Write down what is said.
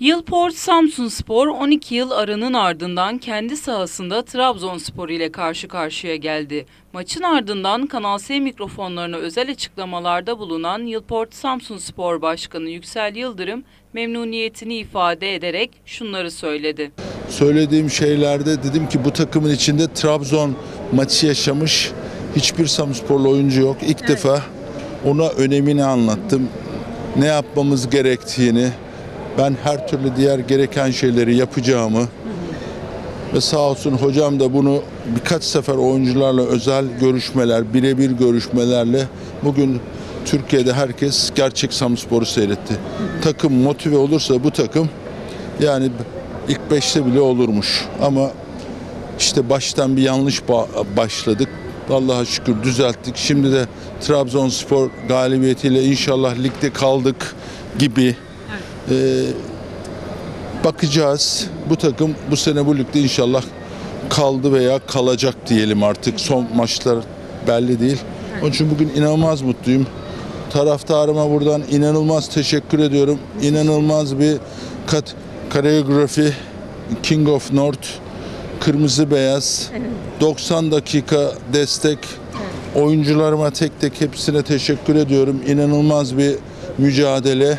Yılport Samsunspor 12 yıl aranın ardından kendi sahasında Trabzonspor ile karşı karşıya geldi. Maçın ardından Kanal S mikrofonlarına özel açıklamalarda bulunan Yılport Samsunspor Başkanı Yüksel Yıldırım memnuniyetini ifade ederek şunları söyledi. söylediğim şeylerde dedim ki bu takımın içinde Trabzon maçı yaşamış hiçbir Samsporlu oyuncu yok. İlk defa ona önemini anlattım. Ne yapmamız gerektiğini, ben her türlü diğer gereken şeyleri yapacağımı ve sağ olsun hocam da bunu birkaç sefer oyuncularla özel görüşmeler, birebir görüşmelerle bugün Türkiye'de herkes gerçek Samspor'u seyretti. Takım motive olursa bu takım yani ilk beşte bile olurmuş. Ama işte baştan bir yanlış ba- başladık. Allah'a şükür düzelttik. Şimdi de Trabzonspor galibiyetiyle inşallah ligde kaldık gibi. Ee, bakacağız. Bu takım bu sene bu ligde inşallah kaldı veya kalacak diyelim artık. Son maçlar belli değil. Onun için bugün inanılmaz mutluyum. Taraftarıma buradan inanılmaz teşekkür ediyorum. İnanılmaz bir kat koreografi King of North kırmızı beyaz 90 dakika destek oyuncularıma tek tek hepsine teşekkür ediyorum. İnanılmaz bir mücadele.